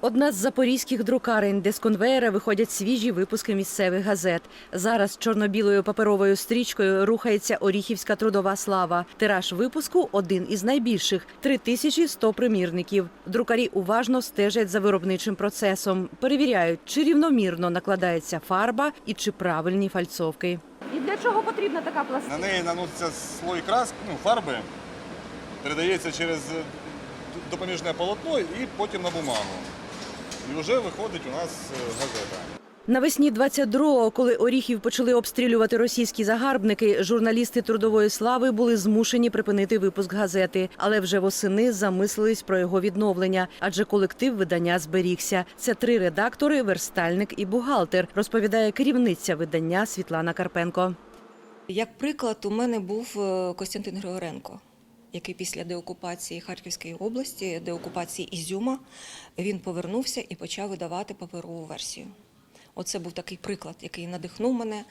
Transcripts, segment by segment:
Одна з запорізьких друкарень, де з конвеєра виходять свіжі випуски місцевих газет. Зараз чорно-білою паперовою стрічкою рухається Оріхівська трудова слава. Тираж випуску один із найбільших 3100 примірників. Друкарі уважно стежать за виробничим процесом, перевіряють, чи рівномірно накладається фарба і чи правильні фальцовки. І для чого потрібна така пластина? На неї наноситься слой краски, ну, фарби, передається через допоміжне полотно і потім на бумагу. І вже виходить у нас е, газета. Навесні 22-го, коли Оріхів почали обстрілювати російські загарбники, журналісти трудової слави були змушені припинити випуск газети, але вже восени замислились про його відновлення, адже колектив видання зберігся. Це три редактори, верстальник і бухгалтер, розповідає керівниця видання Світлана Карпенко. Як приклад, у мене був е, Костянтин Григоренко, який після деокупації Харківської області, деокупації Ізюма, він повернувся і почав видавати паперову версію. Оце був такий приклад, який надихнув мене.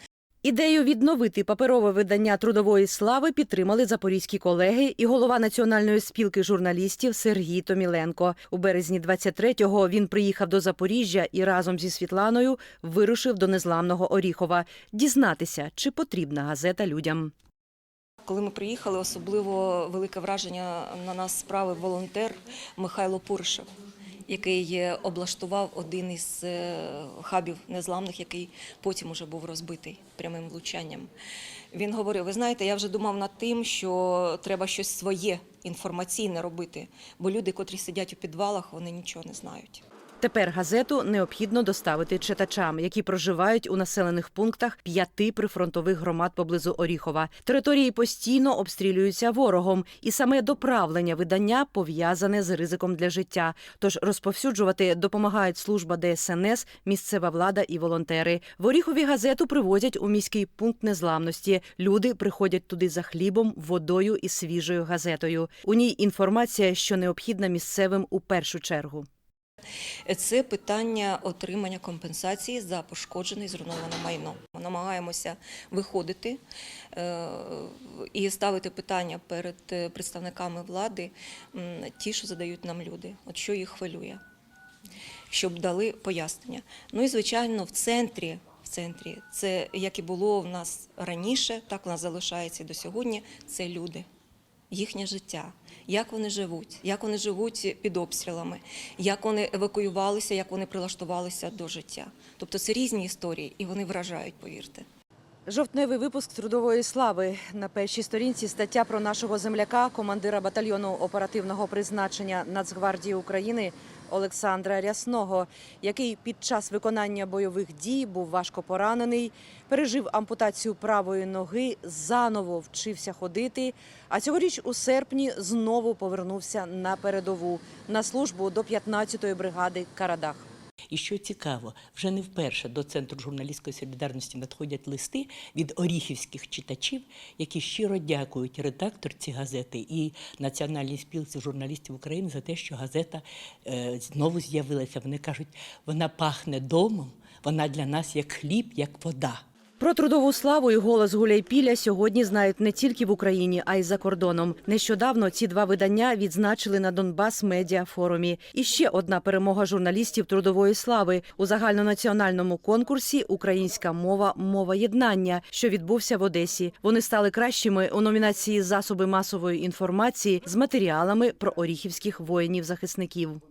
Ідею відновити паперове видання трудової слави підтримали запорізькі колеги і голова національної спілки журналістів Сергій Томіленко. У березні 23-го він приїхав до Запоріжжя і разом зі Світланою вирушив до незламного Оріхова дізнатися, чи потрібна газета людям. Коли ми приїхали, особливо велике враження на нас справив волонтер Михайло Пуришев, який облаштував один із е, хабів незламних, який потім уже був розбитий прямим влучанням. Він говорив: ви знаєте, я вже думав над тим, що треба щось своє інформаційне робити, бо люди, котрі сидять у підвалах, вони нічого не знають. Тепер газету необхідно доставити читачам, які проживають у населених пунктах п'яти прифронтових громад поблизу Оріхова. Території постійно обстрілюються ворогом, і саме доправлення видання пов'язане з ризиком для життя. Тож розповсюджувати допомагають служба ДСНС, місцева влада і волонтери. В Оріхові газету привозять у міський пункт незламності. Люди приходять туди за хлібом, водою і свіжою газетою. У ній інформація, що необхідна місцевим у першу чергу. Це питання отримання компенсації за пошкоджене і зруйноване майно. Ми намагаємося виходити е, і ставити питання перед е, представниками влади, ті, що задають нам люди, от що їх хвилює, щоб дали пояснення. Ну і звичайно, в центрі. В центрі це як і було в нас раніше, так у нас залишається і до сьогодні. Це люди, їхнє життя, як вони живуть, як вони живуть під обстрілами, як вони евакуювалися, як вони прилаштувалися до життя. Тобто це різні історії, і вони вражають, повірте. Жовтневий випуск трудової слави на першій сторінці стаття про нашого земляка, командира батальйону оперативного призначення Нацгвардії України Олександра Рясного, який під час виконання бойових дій був важко поранений, пережив ампутацію правої ноги, заново вчився ходити. А цьогоріч у серпні знову повернувся на передову на службу до 15-ї бригади Карадах. І що цікаво, вже не вперше до центру журналістської солідарності надходять листи від оріхівських читачів, які щиро дякують редакторці газети і Національній спілці журналістів України за те, що газета е, знову з'явилася. Вони кажуть, вона пахне домом, вона для нас як хліб, як вода. Про трудову славу і голос Гуляйпіля сьогодні знають не тільки в Україні, а й за кордоном. Нещодавно ці два видання відзначили на Донбас Медіа форумі. І ще одна перемога журналістів трудової слави у загальнонаціональному конкурсі Українська мова мова єднання, що відбувся в Одесі. Вони стали кращими у номінації Засоби масової інформації з матеріалами про оріхівських воїнів-захисників.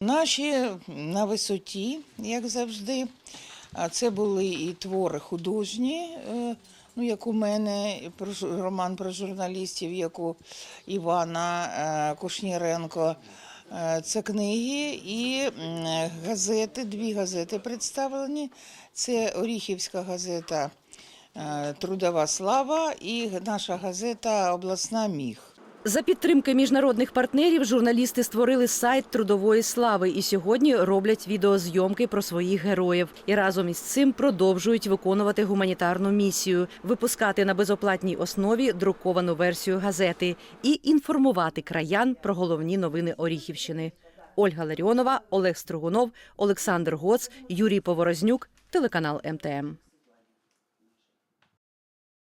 Наші на висоті, як завжди. А це були і твори художні, е, ну як у мене, роман про журналістів, як у Івана е, Кушніренко. Е, Це книги і газети, дві газети представлені. Це Оріхівська газета Трудова слава і наша газета Обласна міг. За підтримки міжнародних партнерів журналісти створили сайт трудової слави і сьогодні роблять відеозйомки про своїх героїв. І разом із цим продовжують виконувати гуманітарну місію, випускати на безоплатній основі друковану версію газети і інформувати краян про головні новини Оріхівщини. Ольга Ларіонова, Олег Строгунов, Олександр Гоц, Юрій Поворознюк, телеканал МТМ.